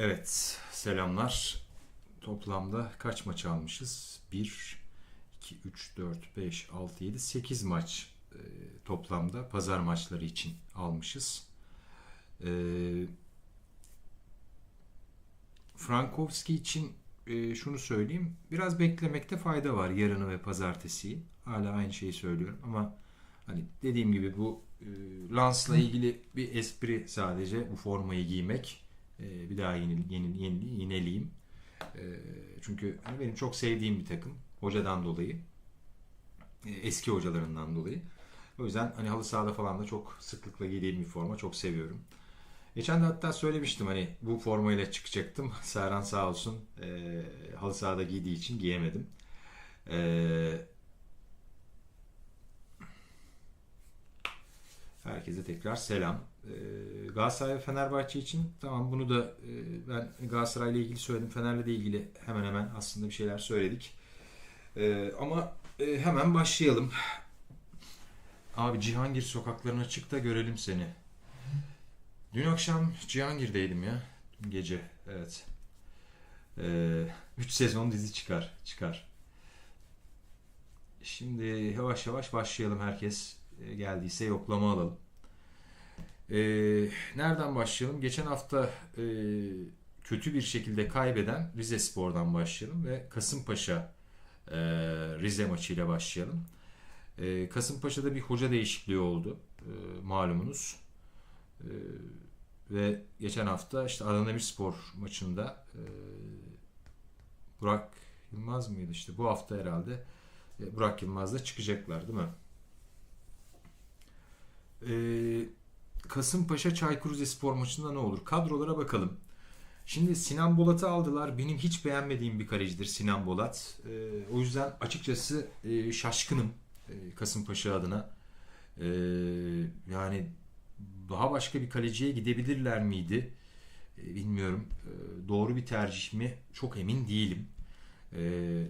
Evet, selamlar. Toplamda kaç maç almışız? 1, 2, 3, 4, 5, 6, 7, 8 maç e, toplamda pazar maçları için almışız. E, Frankowski için e, şunu söyleyeyim. Biraz beklemekte fayda var yarını ve pazartesiyi. Hala aynı şeyi söylüyorum ama hani dediğim gibi bu e, Lans'la ilgili bir espri sadece bu formayı giymek. E, bir daha yeni, yeni, yeni, yineleyeyim. E, çünkü hani benim çok sevdiğim bir takım. Hocadan dolayı. E, eski hocalarından dolayı. O yüzden hani halı sahada falan da çok sıklıkla giydiğim bir forma. Çok seviyorum. Geçen de hatta söylemiştim hani bu formayla çıkacaktım. Serhan sağ olsun e, halı sahada giydiği için giyemedim. E, herkese tekrar selam. E, Galatasaray ve Fenerbahçe için tamam bunu da e, ben Galatasaray'la ilgili söyledim. Fener'le de ilgili hemen hemen aslında bir şeyler söyledik. E, ama e, hemen başlayalım. Abi Cihangir sokaklarına çık da görelim seni. Dün akşam Cihangir'deydim ya. Dün gece. Evet. 3 sezon dizi çıkar. Çıkar. Şimdi yavaş yavaş başlayalım. Herkes e, geldiyse yoklama alalım. E, nereden başlayalım? Geçen hafta e, kötü bir şekilde kaybeden Rize Spor'dan başlayalım ve Kasımpaşa e, Rize maçıyla başlayalım. E, Kasımpaşa'da bir hoca değişikliği oldu. E, malumunuz. Ee, ve geçen hafta işte Adana Demirspor maçında e, Burak Yılmaz mıydı işte bu hafta herhalde e, Burak Yılmaz'la çıkacaklar değil mi? Ee, Kasımpaşa Çaykur Rizespor maçında ne olur? Kadrolara bakalım. Şimdi Sinan Bolat'ı aldılar. Benim hiç beğenmediğim bir kalecidir Sinan Bolat. Ee, o yüzden açıkçası e, şaşkınım e, Kasımpaşa adına. Ee, yani daha başka bir kaleciye gidebilirler miydi? E, bilmiyorum. E, doğru bir tercih mi? Çok emin değilim. E,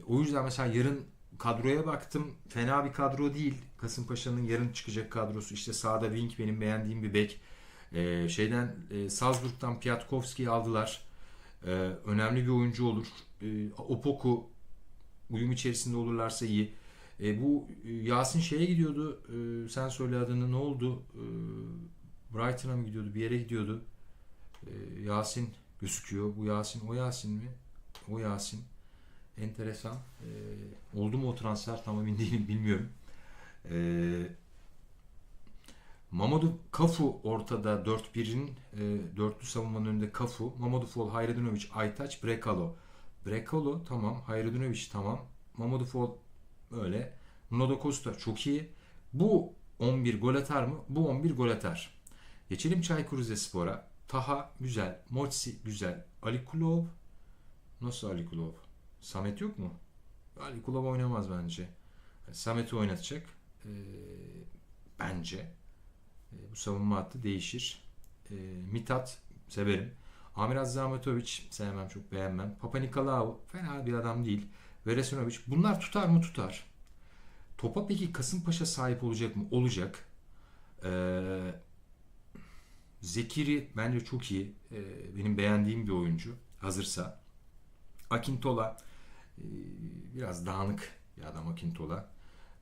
o yüzden mesela yarın kadroya baktım. Fena bir kadro değil. Kasımpaşa'nın yarın çıkacak kadrosu. İşte sağda Wink benim beğendiğim bir bek. E, şeyden e, Salzburg'dan Piatkovski'yi aldılar. E, önemli bir oyuncu olur. E, Opoku uyum içerisinde olurlarsa iyi. E, bu e, Yasin şeye gidiyordu. E, sen söyle adını ne oldu? E, Brighton'a mı gidiyordu? Bir yere gidiyordu. Ee, Yasin gözüküyor. Bu Yasin o Yasin mi? O Yasin. Enteresan. Ee, oldu mu o transfer? Tam emin değilim. Bilmiyorum. Ee, Mamadou Kafu ortada 4-1'in e, dörtlü savunmanın önünde Kafu. Mamadou Fall, Hayredinovic, Aytaç, Brekalo. Brekalo tamam. Hayredinovic tamam. Mamadou Fall öyle. Nuno Costa çok iyi. Bu 11 gol atar mı? Bu 11 gol atar. Geçelim Çaykur Rizespor'a. Taha güzel, Motsi güzel. Ali Kulov nasıl Ali Kulov? Samet yok mu? Ali Kulov oynamaz bence. Samet'i oynatacak. Ee, bence. Ee, bu savunma hattı değişir. Ee, Mitat severim. Amir Azzamatovic sevmem çok beğenmem. Papa Nikolaou fena bir adam değil. Veresinovic bunlar tutar mı tutar. Topa peki Kasımpaşa sahip olacak mı? Olacak. Eee Zekiri bence çok iyi. Ee, benim beğendiğim bir oyuncu. Hazırsa. Akintola e, biraz dağınık bir adam Akintola.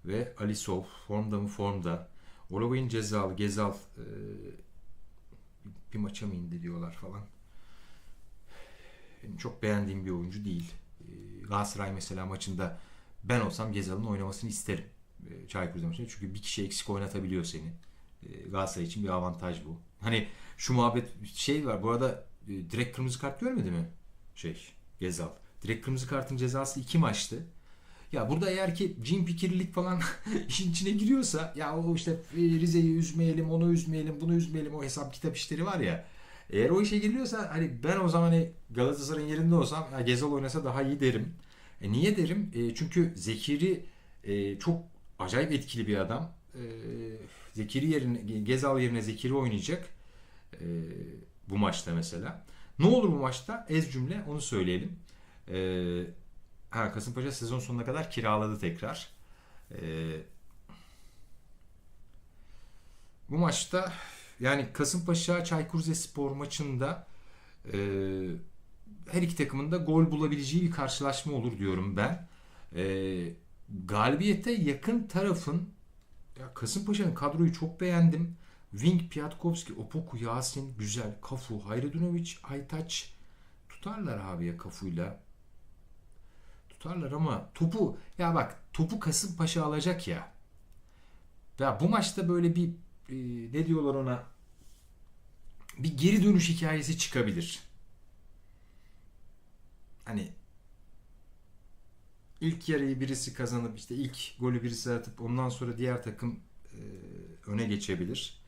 Ve Alisov formda mı formda. Olavay'ın cezalı, Gezal e, bir maça mı indi diyorlar falan. Benim çok beğendiğim bir oyuncu değil. E, Galatasaray mesela maçında ben olsam Gezal'ın oynamasını isterim. E, Çaykur maçında. Çünkü bir kişi eksik oynatabiliyor seni. E, Galatasaray için bir avantaj bu. Hani şu muhabbet şey var. Bu arada e, direkt kırmızı kart görmedi mi? Şey Gezal. Direkt kırmızı kartın cezası iki maçtı. Ya burada eğer ki cin pikirlilik falan işin içine giriyorsa ya o işte e, Rize'yi üzmeyelim, onu üzmeyelim, bunu üzmeyelim o hesap kitap işleri var ya. Eğer o işe giriyorsa hani ben o zaman hani Galatasaray'ın yerinde olsam ya Gezal oynasa daha iyi derim. E niye derim? E, çünkü Zekiri e, çok acayip etkili bir adam. E, Zekiri yerine Gezal yerine Zekiri oynayacak. E, bu maçta mesela. Ne olur bu maçta? Ez cümle onu söyleyelim. E, ha, Kasımpaşa sezon sonuna kadar kiraladı tekrar. E, bu maçta yani Kasımpaşa Çaykur Rizespor maçında e, her iki takımın da gol bulabileceği bir karşılaşma olur diyorum ben. E, galibiyete yakın tarafın ya Kasımpaşa'nın kadroyu çok beğendim. Wing, Piatkovski, Opoku, Yasin, Güzel, Kafu, Hayredunovic, Aytaç tutarlar abi ya Kafu'yla. Tutarlar ama topu ya bak topu Kasımpaşa alacak ya. Ya bu maçta böyle bir e, ne diyorlar ona bir geri dönüş hikayesi çıkabilir. Hani ilk yarıyı birisi kazanıp işte ilk golü birisi atıp ondan sonra diğer takım e, öne geçebilir.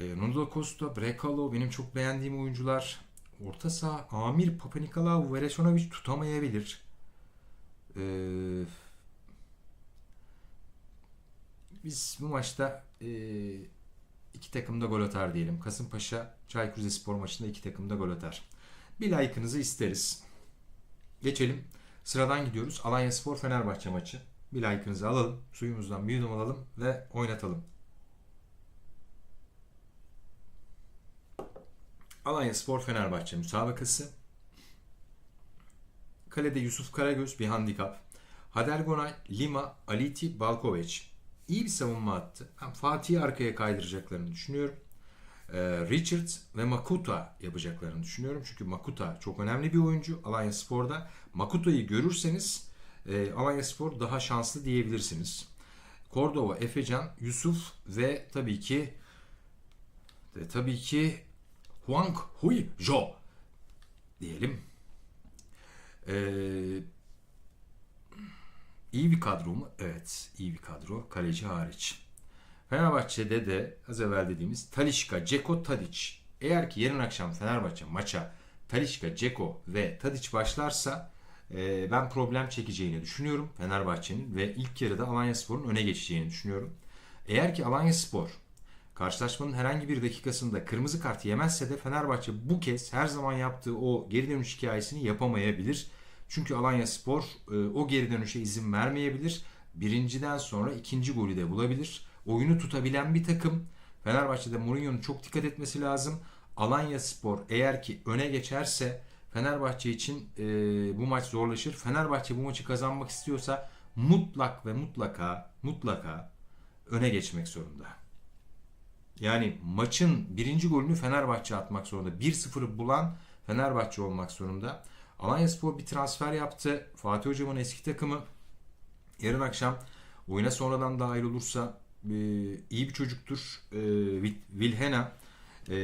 E, Nuno Costa, Brekalo benim çok beğendiğim oyuncular. Orta saha Amir, Papanikolaou, Veresonovic tutamayabilir. E, biz bu maçta e, iki takım da gol atar diyelim. Kasımpaşa Çaykur Rizespor maçında iki takım da gol atar. Bir like'ınızı isteriz. Geçelim. Sıradan gidiyoruz. Alanya Spor Fenerbahçe maçı. Bir like'ınızı alalım. Suyumuzdan bir yudum alalım ve oynatalım. Alanya Spor Fenerbahçe müsabakası. Kalede Yusuf Karagöz bir handikap. Hadergonay, Lima, Aliti, Balkovic. İyi bir savunma attı. Ben Fatih'i arkaya kaydıracaklarını düşünüyorum. Ee, Richard ve Makuta yapacaklarını düşünüyorum. Çünkü Makuta çok önemli bir oyuncu Alanya Spor'da. Makuta'yı görürseniz e, Alanya Spor daha şanslı diyebilirsiniz. Cordova, Efecan, Yusuf ve tabii ki ve tabii ki Huang Hui Jo diyelim. Ee, iyi bir kadro mu? Evet, iyi bir kadro. Kaleci hariç. Fenerbahçe'de de az evvel dediğimiz Talişka, Ceko, Tadic. Eğer ki yarın akşam Fenerbahçe maça Talişka, Ceko ve Tadic başlarsa e, ben problem çekeceğini düşünüyorum Fenerbahçe'nin ve ilk yarıda Alanya Spor'un öne geçeceğini düşünüyorum. Eğer ki Alanya Spor karşılaşmanın herhangi bir dakikasında kırmızı kart yemezse de Fenerbahçe bu kez her zaman yaptığı o geri dönüş hikayesini yapamayabilir. Çünkü Alanya Spor e, o geri dönüşe izin vermeyebilir. Birinciden sonra ikinci golü de bulabilir. Oyunu tutabilen bir takım. Fenerbahçe'de Mourinho'nun çok dikkat etmesi lazım. Alanya Spor eğer ki öne geçerse Fenerbahçe için e, bu maç zorlaşır. Fenerbahçe bu maçı kazanmak istiyorsa mutlak ve mutlaka mutlaka öne geçmek zorunda. Yani maçın birinci golünü Fenerbahçe atmak zorunda. 1-0'ı bulan Fenerbahçe olmak zorunda. Alanya Spor bir transfer yaptı. Fatih Hocam'ın eski takımı yarın akşam oyuna sonradan dahil olursa e, iyi bir çocuktur. E, Wilhena e,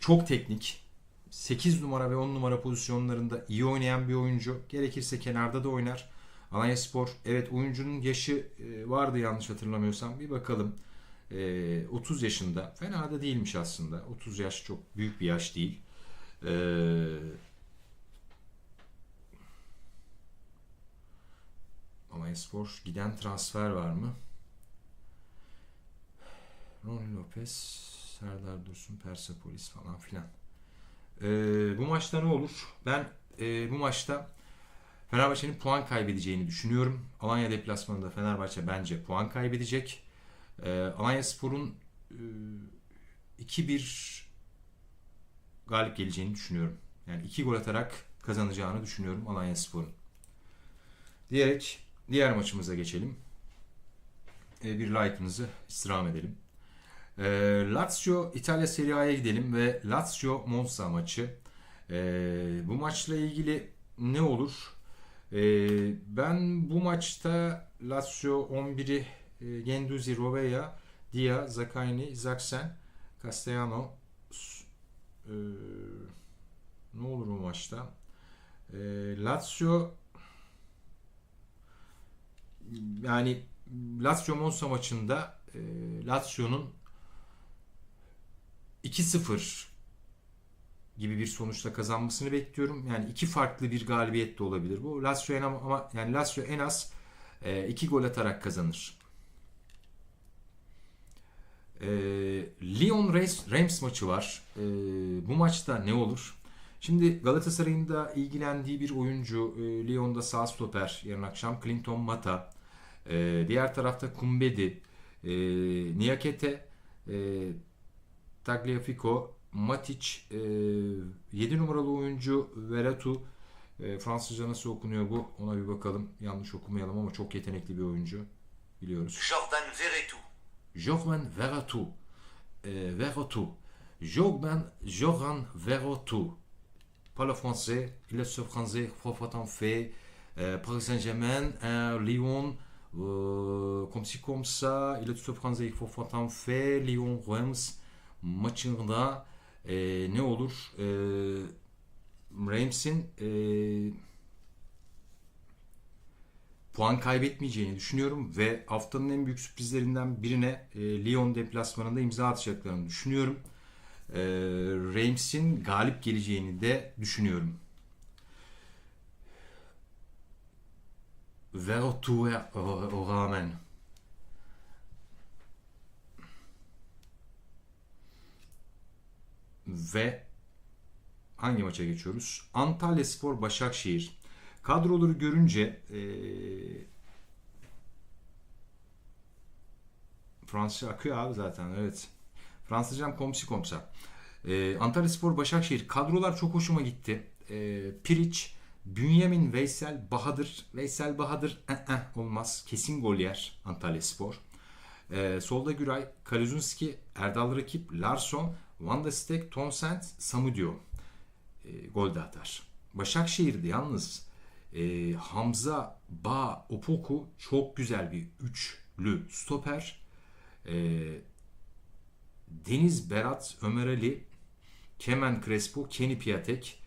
çok teknik. 8 numara ve 10 numara pozisyonlarında iyi oynayan bir oyuncu. Gerekirse kenarda da oynar. Alanya Spor evet oyuncunun yaşı e, vardı yanlış hatırlamıyorsam. Bir bakalım. E, 30 yaşında. Fena da değilmiş aslında. 30 yaş çok büyük bir yaş değil. Eee Alanya Spor giden transfer var mı? Ronny Lopez, Serdar Dursun, Persepolis falan filan. Ee, bu maçta ne olur? Ben e, bu maçta Fenerbahçe'nin puan kaybedeceğini düşünüyorum. Alanya deplasmanında Fenerbahçe bence puan kaybedecek. Ee, Alanya Spor'un e, 2-1 galip geleceğini düşünüyorum. Yani 2 gol atarak kazanacağını düşünüyorum Alanya Spor'un. Diyerek diğer maçımıza geçelim. Ee, bir like'ınızı istirham edelim. E, Lazio İtalya Serie A'ya gidelim ve Lazio Monza maçı. E, bu maçla ilgili ne olur? E, ben bu maçta Lazio 11'i e, Genduzi, Rovella, Dia, Zakayni, Zaksen, Castellano e, ne olur bu maçta? E, Lazio yani Lazio Monza maçında e, Lazio'nun 2-0 gibi bir sonuçla kazanmasını bekliyorum. Yani iki farklı bir galibiyet de olabilir bu. Lazio en ama yani Lazio en az e, iki gol atarak kazanır. E, Lyon Reims maçı var. E, bu maçta ne olur? Şimdi Galatasaray'ın da ilgilendiği bir oyuncu e, Lyon'da sağ stoper yarın akşam Clinton Mata. E, diğer tarafta Kumbedi, e, Niakete, e, Tagliafico, Matic, e, 7 numaralı oyuncu Veratu. E, Fransızca nasıl okunuyor bu? Ona bir bakalım. Yanlış okumayalım ama çok yetenekli bir oyuncu. Biliyoruz. Jordan Verretou. Jordan Veratu. E, Veratu. Jordan, Joran Veratu. Pas le français. Il est français. Forfaitant fait. Euh, Paris Saint-Germain, Lyon, euh, comme ci comme ça. Il est français. Forfaitant fait. Lyon, Reims maçında e, ne olur? E, Rams'in puan kaybetmeyeceğini düşünüyorum ve haftanın en büyük sürprizlerinden birine e, Lyon deplasmanında imza atacaklarını düşünüyorum. E, Rams'in galip geleceğini de düşünüyorum. Vertu'ya rağmen ve hangi maça geçiyoruz? Antalya Spor Başakşehir. Kadroları görünce e, Fransızca akıyor abi zaten evet. Fransızcam komsi komsa. E, Antalya Spor Başakşehir kadrolar çok hoşuma gitti. E, Piriç, Bünyamin, Veysel, Bahadır. Veysel Bahadır eh, olmaz. Kesin gol yer Antalya Spor. E, solda Güray, Kaluzunski, Erdal Rakip, Larson, Van Stek, Tonsent, Samudio e, gol de atar. Başakşehir'de yalnız e, Hamza, Ba, Opoku çok güzel bir üçlü stoper. E, Deniz Berat, Ömer Ali, Kemen Crespo, Kenny Piatek.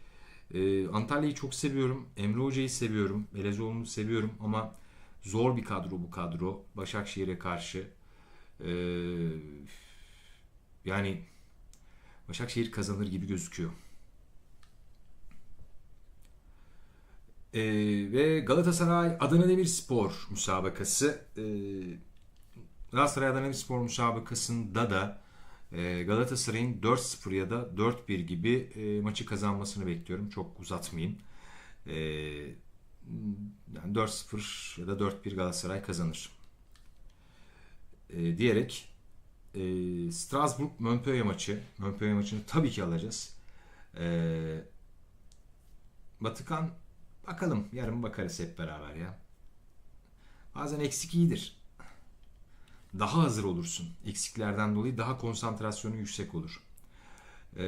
E, Antalya'yı çok seviyorum. Emre Hoca'yı seviyorum. Belezoğlu'nu seviyorum ama zor bir kadro bu kadro. Başakşehir'e karşı. E, yani Başakşehir kazanır gibi gözüküyor. Ee, ve Galatasaray Adana Demirspor müsabakası. Ee, Galatasaray Adana Demirspor müsabakasında da e, Galatasaray'ın 4-0 ya da 4-1 gibi e, maçı kazanmasını bekliyorum. Çok uzatmayayım. E, yani 4-0 ya da 4-1 Galatasaray kazanır. E, diyerek e, Strasbourg Montpellier maçı. Montpellier maçını tabii ki alacağız. E, Batıkan bakalım. Yarın bakarız hep beraber ya. Bazen eksik iyidir. Daha hazır olursun. Eksiklerden dolayı daha konsantrasyonu yüksek olur. E,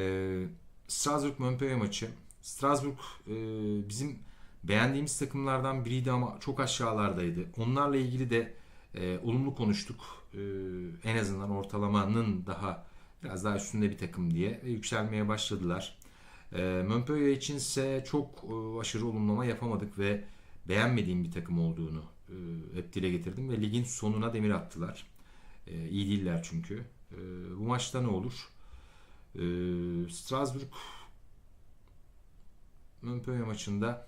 Strasbourg Montpellier maçı. Strasbourg e, bizim beğendiğimiz takımlardan biriydi ama çok aşağılardaydı. Onlarla ilgili de e, olumlu konuştuk. E, en azından ortalamanın daha biraz daha üstünde bir takım diye ve yükselmeye başladılar. E, Montpellier içinse çok e, aşırı olumlama yapamadık ve beğenmediğim bir takım olduğunu e, hep dile getirdim ve ligin sonuna demir attılar. E, iyi değiller çünkü. E, bu maçta ne olur? E, Strasbourg Montpellier maçında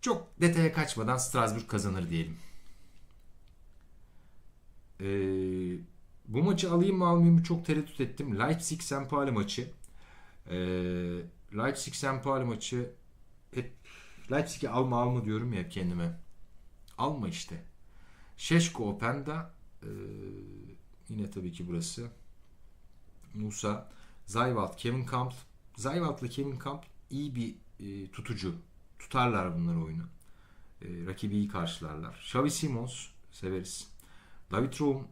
çok detaya kaçmadan Strasbourg kazanır diyelim. Ee, bu maçı alayım mı almayayım mı çok tereddüt ettim. Leipzig St. Pauli maçı. Ee, Leipzig. Pauli maçı hep Leipzig'i alma alma diyorum ya hep kendime. Alma işte. Şeşko Openda ee, yine tabii ki burası. Musa, Zayvalt, Kevin Camp. Zayvalt'la Kevin Camp iyi bir e, tutucu. Tutarlar bunları oyunu. E, rakibi iyi karşılarlar. Xavi Simons severiz. David Raum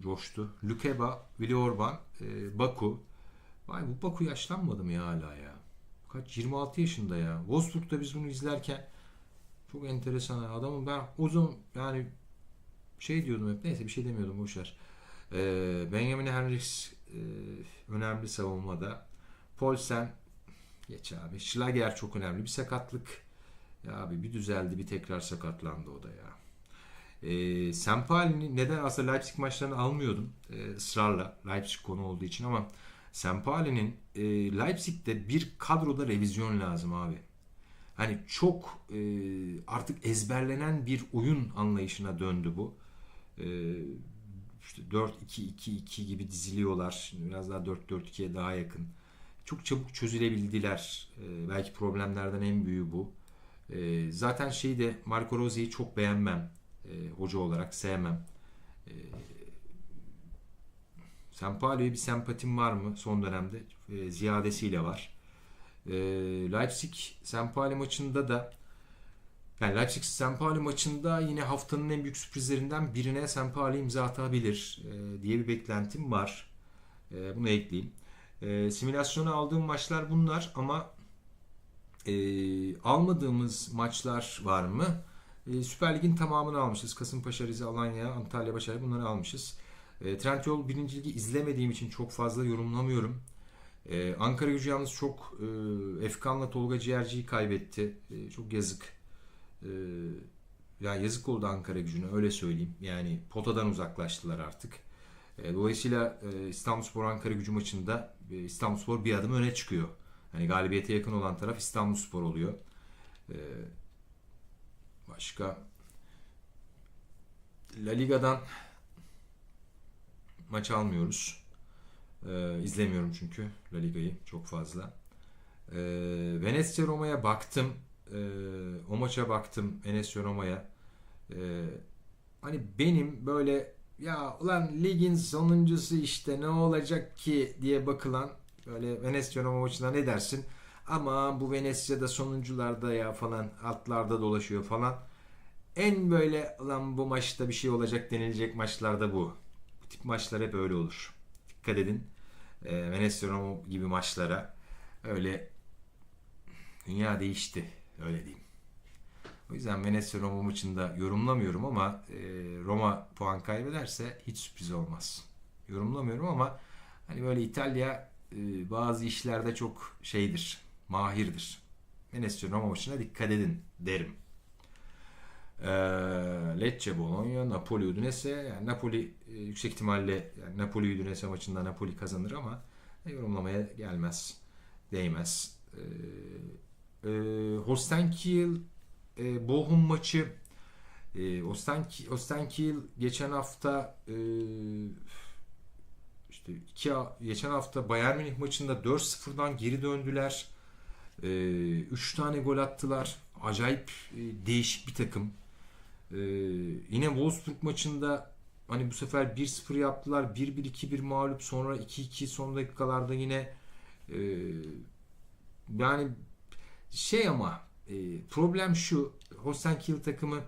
coştu. Lukeba, Willi Orban, e, Baku. Vay bu Baku yaşlanmadı mı ya hala ya? Kaç? 26 yaşında ya. Wolfsburg'da biz bunu izlerken çok enteresan. Adamın ben o zaman yani şey diyordum hep. Neyse bir şey demiyordum boşver. E, Benjamin Henrichs e, önemli savunmada. Paulsen geç abi. Schlager çok önemli. Bir sakatlık. Ya abi bir düzeldi bir tekrar sakatlandı o da ya. E, Sempali'ni neden aslında Leipzig maçlarını almıyordum e, ısrarla Leipzig konu olduğu için ama Sempali'nin e, Leipzig'te bir kadroda revizyon lazım abi. Hani çok e, artık ezberlenen bir oyun anlayışına döndü bu. E, işte 4-2-2-2 gibi diziliyorlar. Şimdi biraz daha 4-4-2'ye daha yakın. Çok çabuk çözülebildiler. E, belki problemlerden en büyüğü bu. E, zaten şeyi de Marco Rose'yi çok beğenmem e, hoca olarak sevmem. E, Sempali'ye bir sempatim var mı son dönemde? E, ziyadesiyle var. E, Leipzig Sempali maçında da yani Leipzig Sempali maçında yine haftanın en büyük sürprizlerinden birine Sempali imza atabilir e, diye bir beklentim var. E, bunu ekleyeyim. E, simülasyonu aldığım maçlar bunlar ama e, almadığımız maçlar var mı? E, Süper Lig'in tamamını almışız. Kasımpaşa, Rize, Alanya, Antalya, Başakşehir bunları almışız. E, Trendyol 1. Ligi izlemediğim için çok fazla yorumlamıyorum. E, Ankara gücü yalnız çok e, Efkan'la Tolga Ciğerci'yi kaybetti. E, çok yazık. E, ya yazık oldu Ankara gücüne öyle söyleyeyim. Yani potadan uzaklaştılar artık. E, dolayısıyla e, İstanbulspor Ankara gücü maçında e, İstanbulspor bir adım öne çıkıyor. Hani galibiyete yakın olan taraf İstanbulspor oluyor. E, başka La Liga'dan maç almıyoruz. E, izlemiyorum çünkü La Liga'yı çok fazla. E, Venezia Roma'ya baktım. E, o maça baktım Venezia Roma'ya. E, hani benim böyle ya ulan ligin sonuncusu işte ne olacak ki diye bakılan böyle Venezia Roma maçına ne dersin? Ama bu Venezia'da sonuncularda ya falan altlarda dolaşıyor falan. En böyle ulan bu maçta bir şey olacak denilecek maçlarda bu. Tip maçlar hep öyle olur. Dikkat edin. E, Venezia Roma gibi maçlara öyle dünya değişti öyle diyeyim. O yüzden Venezia Roma maçında yorumlamıyorum ama e, Roma puan kaybederse hiç sürpriz olmaz. Yorumlamıyorum ama hani böyle İtalya e, bazı işlerde çok şeydir, mahirdir. Venezia Roma maçına dikkat edin derim. E, Lecce, Bologna, Napoli, Udinese. Yani Napoli e, yüksek ihtimalle yani Napoli Udinese maçında Napoli kazanır ama e, yorumlamaya gelmez, değmez. E, e, Holstein Kiel e, Bochum maçı e, Ostenkiel, Ostenkiel geçen hafta e, işte iki, geçen hafta Bayern Münih maçında 4-0'dan geri döndüler. 3 e, tane gol attılar. Acayip e, değişik bir takım. E, yine Wolfsburg maçında hani bu sefer 1-0 yaptılar. 1-1-2-1 mağlup sonra 2-2 son dakikalarda yine e, yani şey ama e, problem şu Holstein Kiel takımı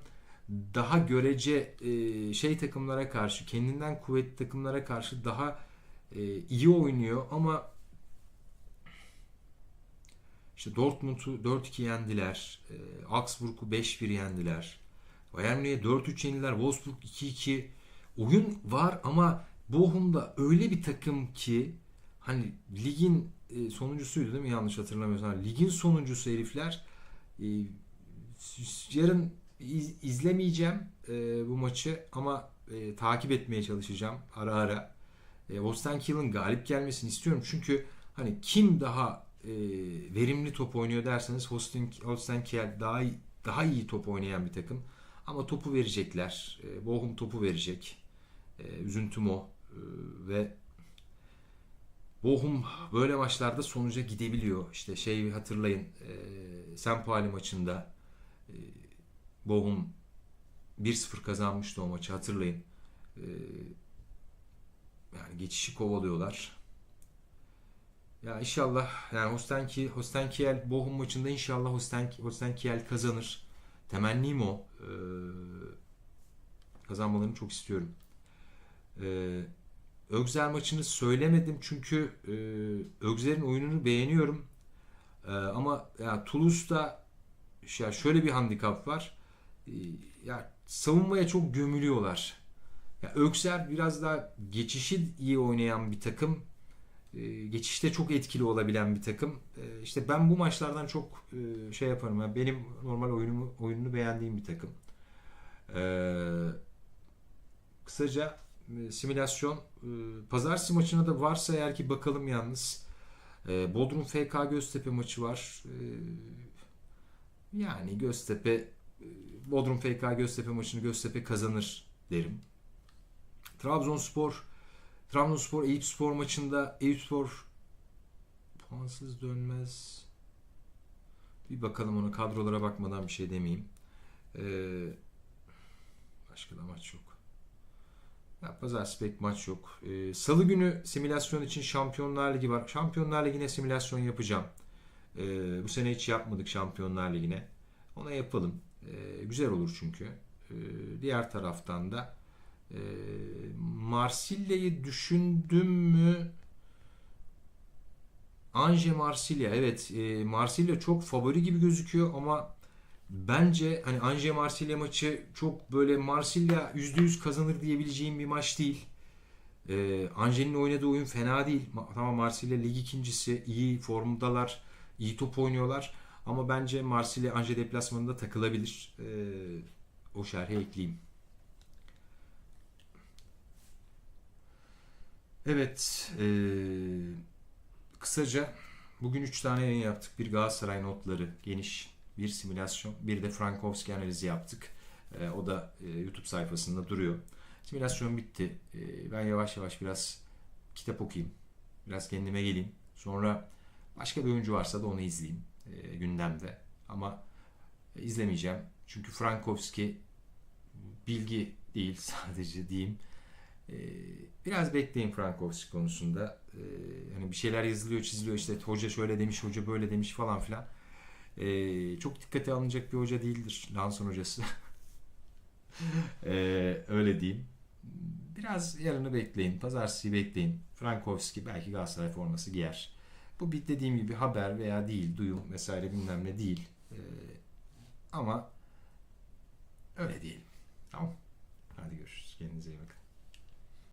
daha görece e, şey takımlara karşı kendinden kuvvetli takımlara karşı daha e, iyi oynuyor ama işte Dortmund'u 4-2 yendiler. E, Augsburg'u 5-1 yendiler. Bayern Münih'e 4-3 yendiler. Wolfsburg 2-2. Oyun var ama Bochum'da öyle bir takım ki hani ligin e, sonuncusuydu değil mi yanlış hatırlamıyorsam. Ligin sonuncusu herifler e, yarın iz, izlemeyeceğim e, bu maçı ama takip etmeye çalışacağım ara ara. E, Holstein Kiel'in galip gelmesini istiyorum. Çünkü hani kim daha e, verimli top oynuyor derseniz Holstein, Holstein Kiel daha daha iyi top oynayan bir takım. Ama topu verecekler. E, Bochum topu verecek. E, üzüntüm o. E, ve Bochum böyle maçlarda sonuca gidebiliyor. İşte şey hatırlayın e, Sempali maçında e, Bochum 1-0 kazanmıştı o maçı hatırlayın. E, yani geçişi kovalıyorlar. Ya inşallah yani Hostenki, Hostenkiel Bochum maçında inşallah Hostenki, Hostenkiel kazanır. Temennim o. E, kazanmalarını çok istiyorum. Eee Ögzer maçını söylemedim çünkü e, Ögzer'in oyununu beğeniyorum. E, ama ya Toulouse'da ya şöyle bir handikap var. E, ya savunmaya çok gömülüyorlar. Ya Ögzer biraz daha geçişi iyi oynayan bir takım. E, geçişte çok etkili olabilen bir takım. E, işte ben bu maçlardan çok e, şey yaparım. Yani benim normal oyunumu oyununu beğendiğim bir takım. Kısaca simülasyon. Pazartesi maçına da varsa eğer ki bakalım yalnız. Bodrum FK Göztepe maçı var. Yani Göztepe Bodrum FK Göztepe maçını Göztepe kazanır derim. Trabzonspor Trabzonspor Eyüpspor maçında Eyüpspor puansız dönmez. Bir bakalım ona kadrolara bakmadan bir şey demeyeyim. Ee, başka da maç yok. Ya, pazartesi pek maç yok. Ee, Salı günü simülasyon için Şampiyonlar Ligi var. Şampiyonlar Ligi'ne simülasyon yapacağım. Ee, bu sene hiç yapmadık Şampiyonlar Ligi'ne. Ona yapalım. Ee, güzel olur çünkü. Ee, diğer taraftan da e, Marsilya'yı düşündüm mü? Anje Marsilya. Evet, e, Marsilya çok favori gibi gözüküyor ama bence hani Anje Marsilya maçı çok böyle Marsilya %100 kazanır diyebileceğim bir maç değil. E, Ange'nin oynadığı oyun fena değil. Ma- Tamam Marsilya lig ikincisi, iyi formdalar, iyi top oynuyorlar. Ama bence Marsilya Ange deplasmanında takılabilir. E, o şerhe ekleyeyim. Evet, e, kısaca bugün 3 tane yayın yaptık. Bir Galatasaray notları geniş, bir simülasyon, bir de Frankowski analizi yaptık. E, o da e, YouTube sayfasında duruyor. Simülasyon bitti. E, ben yavaş yavaş biraz kitap okuyayım. Biraz kendime geleyim. Sonra başka bir oyuncu varsa da onu izleyeyim e, gündemde. Ama e, izlemeyeceğim. Çünkü Frankowski bilgi değil sadece diyeyim. E, biraz bekleyin Frankowski konusunda. E, hani bir şeyler yazılıyor, çiziliyor işte hoca şöyle demiş, hoca böyle demiş falan filan. E, çok dikkate alınacak bir hoca değildir Lanson hocası. E, öyle diyeyim. Biraz yarını bekleyin. Pazartesi bekleyin. Frankowski belki Galatasaray forması giyer. Bu bir dediğim gibi haber veya değil, duyum vesaire bilmem ne değil. Ee, ama öyle diyelim. Tamam. Hadi görüşürüz. Kendinize iyi bakın.